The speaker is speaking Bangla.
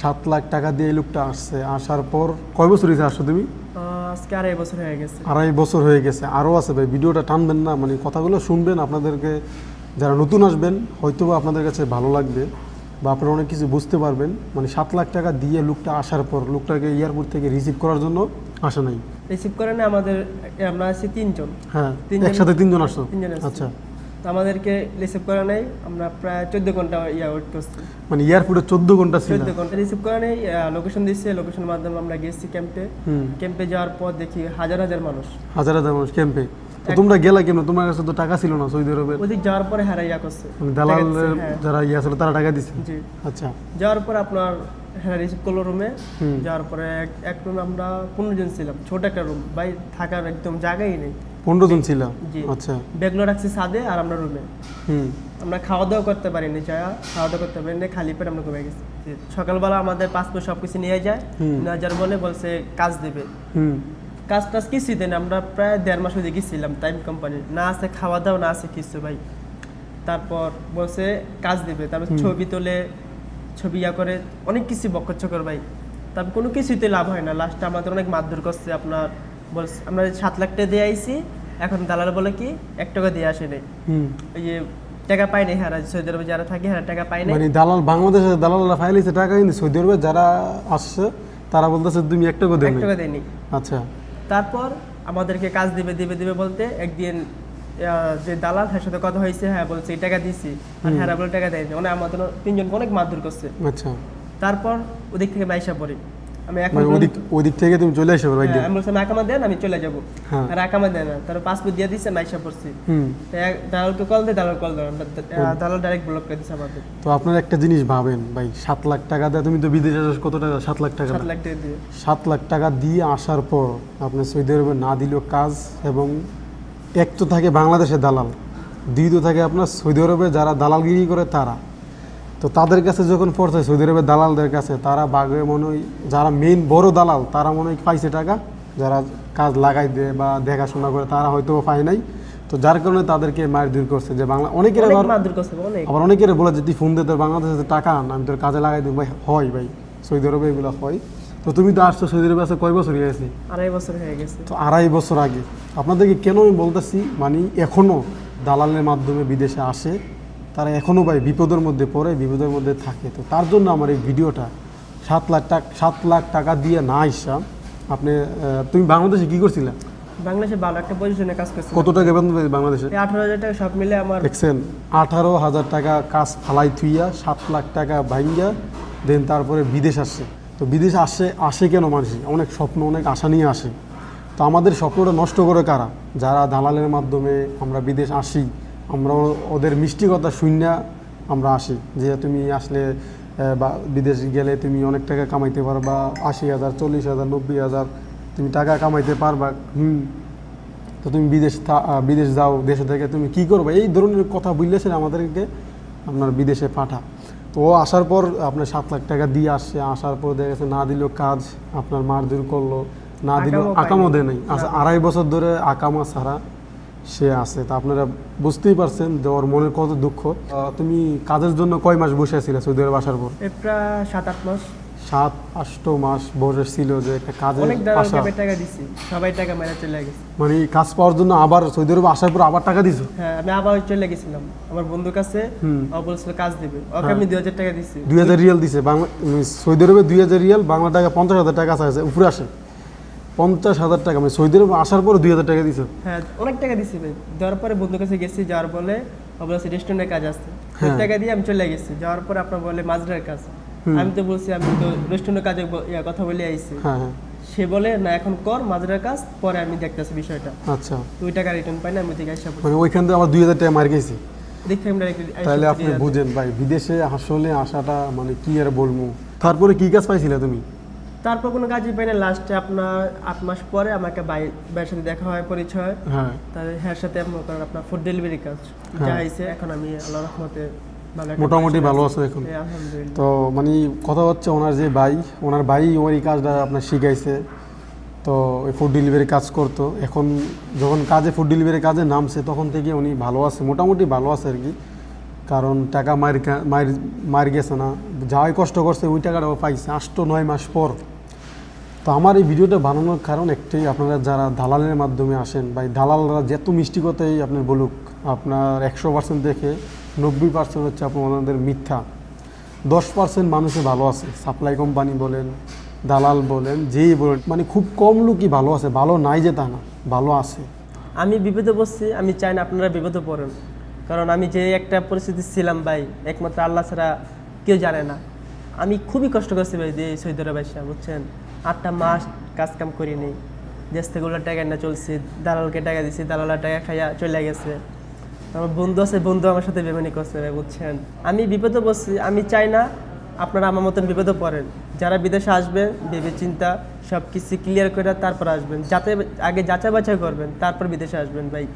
সাত লাখ টাকা দিয়ে এই লোকটা আসছে। আসার পর কয় বছর হয়েছে আসছো তুমি? আজকে আড়াই বছর হয়ে গেছে। আড়াই বছর হয়ে গেছে। আরও আছে ভাই ভিডিওটা টানবেন না মানে কথাগুলো শুনবেন আপনাদেরকে যারা নতুন আসবেন হয়তো বা আপনাদের কাছে ভালো লাগবে বা আপনারা অনেক কিছু বুঝতে পারবেন। মানে সাত লাখ টাকা দিয়ে লোকটা আসার পর লোকটাকে এয়ারপোর্ট থেকে রিসিভ করার জন্য আসা নাই। রিসিভ করে না আমাদের আমরা আছি তিনজন। হ্যাঁ একসাথে তিনজন আসছো? তিনজন আচ্ছা। তো আমাদেরকে রিসিভ করে নেই আমরা প্রায় চোদ্দ ঘণ্টা ইয়া ওয়েট করছি। মানে এয়ারপোর্টে চোদ্দ ঘণ্টা চোদ্দ ঘণ্টা রিসিভ করে নেই লোকেশন দিচ্ছে লোকেশনের মাধ্যমে আমরা গেছি ক্যাম্পে ক্যাম্পে যাওয়ার পর দেখি হাজার হাজার মানুষ। হাজার হাজার মানুষ ক্যাম্পে তোমরা গেলা কেন তোমার কাছে তো টাকা ছিল না সৌদি আরবে ওদিক যাওয়ার পরে হারা ইয়া করছে। মানে দালাল হ্যাঁ। যারা ইয়ে ছিল তারা টাকা দিছে? জি। আচ্ছা। যাওয়ার পর আপনার হ্যাঁ রিসিভ করল রুমে যাওয়ার পরে এক- রুমে আমরা পনেরো জন ছিলাম। ছোট একটা রুম বাই থাকার একদম জায়গাই নেই। পনেরো জন ছিল? আচ্ছা। ব্যাগগুলো রাখছি ছাদে আর আমরা রুমে। হুম। আমরা খাওয়া দাওয়া করতে পারিনি যা খাওয়া দাওয়া করতে পারিনি খালি পেট আমরা ঘুমিয়ে গেছি। সকালবেলা আমাদের পাসপোর্ট সব কিছু নিয়ে যায়। নিয়ে যাওয়ার বলে বলছে কাজ দেবে। হুম। কাজ টাজ কিছুই দেন আমরা প্রায় দেড় মাস ওদিকে গেছিলাম টাইম কোম্পানি না আছে খাওয়া দাওয়া না আছে কিছু ভাই। তারপর বলছে কাজ দেবে তারপর ছবি তোলে ছবি ইয়া করে অনেক কিছু বকচ্ছকর ভাই। তারপর কোনো কিছুতে লাভ হয় না। লাস্টে আমাদের অনেক মারধর করছে আপনার বলছে আমরা সাত লাখ টাকা দিয়ে আইছি এখন দালাল বলে কি এক টাকা দিয়ে আসে নাই। ওই যে টাকা পাই নাই হারা সৌদি আরবে যারা থাকে হারা টাকা পাই নাই। মানে দালাল বাংলাদেশে দালালরা ফাইলিছে টাকা কিন্তু সৌদি আরবে যারা আসছে তারা বলতেছে তুমি এক টাকা এক টাকা দেয়নি। আচ্ছা। তারপর আমাদেরকে কাজ দিবে দিবে দিবে বলতে একদিন যে দালাল হ্যাঁ সাথে কথা হয়েছে হ্যাঁ বলছে এই টাকা দিছি। আর হ্যাঁ বলে টাকা দেয়নি। মানে আমাদের তিনজনকে অনেক মারধর করছে। আচ্ছা। তারপর ওদিক থেকে বাইসা পড়ি। আমি এখন মানে ওদিক ওদিক থেকে তুমি চলে আসবে ভাই আমি বলছিলাম আকামা দেন আমি চলে যাব। হ্যাঁ। আর আকামা দেন না। পাসপোর্ট দিয়ে মাইসা পড়ছি। তো দালালকে কল দেয় দালাল কল দালাল ডাইরেক্ট ব্লক করে দিচ্ছে আমাদের। তো আপনার একটা জিনিস ভাবেন ভাই সাত লাখ টাকা দেয় তুমি তো বিদেশে আসো কত টাকা? সাত লাখ টাকা সাত লাখ টাকা দিয়ে। সাত লাখ টাকা দিয়ে আসার পর আপনি সৌদি আরবে না দিলেও কাজ এবং এক তো থাকে বাংলাদেশের দালাল দ্বিতীয় থাকে আপনার সৌদি আরবে যারা দালালগিরি করে তারা। তো তাদের কাছে যখন পড়ছে সৌদি আরবের দালালদের কাছে তারা বাঘে মনে হয় যারা মেইন বড় দালাল তারা মনে হয় পাইছে টাকা। যারা কাজ লাগাই দেয় বা দেখাশোনা করে তারা হয়তো পায় নাই। তো যার কারণে তাদেরকে মায়ের দূর করছে যে বাংলা অনেকের আবার মারধর আবার অনেকের বলে যে তুই ফোন দে তোর বাংলাদেশে টাকা আন আমি তোর কাজে লাগাই দিই ভাই হয় ভাই। সৌদি আরবে এগুলো হয়। তো তুমি তো আসছো সৌদি আরবে আসে কয় বছর হয়েছে আড়াই বছর হয়ে গেছে। তো আড়াই বছর আগে। আপনাদেরকে কেন আমি বলতেছি মানে এখনও দালালের মাধ্যমে বিদেশে আসে তারা এখনও ভাই বিপদের মধ্যে পড়ে বিপদের মধ্যে থাকে। তো তার জন্য আমার এই ভিডিওটা সাত লাখ টাকা সাত লাখ টাকা দিয়ে না আসা আপনি তুমি বাংলাদেশে কি করছিলে? বাংলাদেশে ভালো একটা পজিশনে কাজ করছে কত টাকা বেতন পেয়েছিলে বাংলাদেশে? আঠারো হাজার টাকা সব মিলে আমার দেখছেন আঠারো হাজার টাকা কাজ ফালাই থুইয়া সাত লাখ টাকা ভাঙ্গা দেন তারপরে বিদেশ আসছে। তো বিদেশ আসে আসে কেন মানুষ? অনেক স্বপ্ন অনেক আশা নিয়ে আসে। তো আমাদের স্বপ্নটা নষ্ট করে কারা? যারা দালালের মাধ্যমে আমরা বিদেশ আসি আমরা ওদের মিষ্টি কথা শূন্য আমরা আসি। যে তুমি আসলে বা বিদেশ গেলে তুমি অনেক টাকা কামাইতে পারবা আশি হাজার চল্লিশ হাজার নব্বই হাজার তুমি টাকা কামাইতে পারবা হুম। তো তুমি বিদেশ বিদেশ যাও দেশে থেকে তুমি কি করবে? এই ধরনের কথা বললেছেন আমাদেরকে আপনার বিদেশে পাঠা। তো ও আসার পর আপনার সাত লাখ টাকা দিয়ে আসছে আসার পর দেখা গেছে না দিল কাজ আপনার মারধর করল না দিল আকামও দেয় নাই। আচ্ছা আড়াই বছর ধরে আকামা ছাড়া সে আছে তা আপনারা বুঝতেই পারছেন যে ওর মনের কত দুঃখ। তুমি কাজের জন্য কয় মাস বসে ছিলে সৌদি আরব আসার পর? প্রায় সাত আট মাস। সাত আষ্ট মাস বসে ছিল যে একটা কাজের আশা। টাকা দিছি সবাই টাকা মেরে চলে গেছে। মানে কাজ পাওয়ার জন্য আবার সৌদি আরবে আসার পর আবার টাকা দিছো? হ্যাঁ আমি আবার চলে গেছিলাম। আমার বন্ধুর কাছে ও বলছিল কাজ দিবে। ওকে আমি দুই হাজার টাকা দিছি। দুই হাজার রিয়াল দিছে বাংলা সৌদি আরবে দুই হাজার রিয়াল বাংলা টাকা পঞ্চাশ হাজার টাকা আছে উপরে আসে। পঞ্চাশ হাজার টাকা মানে সৌদি আরবে আসার পর দুই হাজার টাকা দিছো। হ্যাঁ অনেক টাকা দিছি ভাই। দেওয়ার পরে বন্ধুর কাছে গেছি যাওয়ার বলে বলেছে রেস্টুরেন্টের কাজ আছে। হ্যাঁ। টাকা দিয়ে আমি চলে গেছি। যাওয়ার পরে আপনার বলে মাজরার কাজ। আমি তো বলছি আমি তো রেস্টুরেন্টের কাজে কথা বলে আইছি। হ্যাঁ হ্যাঁ। সে বলে না এখন কর মাজরার কাজ পরে আমি দেখতেছি বিষয়টা। আচ্ছা। ওই টাকা রিটার্ন পাই না আমি ওদিকে আসা মানে ওইখান থেকে আবার দুই হাজার টাকা মার গেছি। তাহলে আপনি বুঝেন ভাই বিদেশে আসলে আসাটা মানে কি আর বলব? তারপরে কি কাজ পাইছিলে তুমি? তারপর কোনো কাজই পাই না লাস্টে আপনার আট মাস পরে আমাকে ভাই ভাইয়ের সাথে দেখা হয় পরিচয়। হ্যাঁ। তাদের হ্যার সাথে করেন আপনার ফুড ডেলিভারি কাজ হ্যাঁ। যা হয়েছে এখন আমি আল্লাহ রহমতে মোটামুটি ভালো আছি। এখন। তো মানে কথা হচ্ছে ওনার যে ভাই ওনার ভাই ওই কাজটা আপনার শিখাইছে। তো ওই ফুড ডেলিভারি কাজ করতো। এখন যখন কাজে ফুড ডেলিভারি কাজে নামছে তখন থেকে উনি ভালো আছে মোটামুটি ভালো আছে আর কি। কারণ টাকা মায়ের মায়ের মায়ের গেছে না। যাই কষ্ট করছে, ওই টাকাটাও পাইছে আষ্ট নয় মাস পর। তো আমার এই ভিডিওটা বানানোর কারণ একটাই, আপনারা যারা দালালের মাধ্যমে আসেন বা দালালরা যত মিষ্টি কথাই আপনার বলুক, আপনার একশো পার্সেন্ট দেখে নব্বই পার্সেন্ট হচ্ছে আপনাদের মিথ্যা। দশ পার্সেন্ট মানুষে ভালো আছে সাপ্লাই কোম্পানি বলেন, দালাল বলেন, যেই বলেন মানে খুব কম লোকই ভালো আছে, ভালো নাই যে তা না, ভালো আছে। আমি বিপদে বসছি আমি চাই না আপনারা বিপদে পড়েন। কারণ আমি যে একটা পরিস্থিতি ছিলাম ভাই, একমাত্র আল্লাহ ছাড়া কেউ জানে না। আমি খুবই কষ্ট করছি ভাই যে সৈদর ব্যবসা বুঝছেন? আটটা মাস কাজ কাম করিনি দেশ থেকে ওগুলো টাকা না চলছি, দালালকে টাকা দিছি, দালালের টাকা খাইয়া চলে গেছে। আমার বন্ধু আছে, বন্ধু আমার সাথে বেমানি করছে ভাই, বুঝছেন? আমি বিপদে বসছি আমি চাই না আপনারা আমার মতন বিপদে পড়েন। যারা বিদেশে আসবেন ভেবে চিন্তা সব কিছু ক্লিয়ার করে তারপর আসবেন। যাতে আগে যাচাই বাছাই করবেন, তারপর বিদেশে আসবেন ভাই।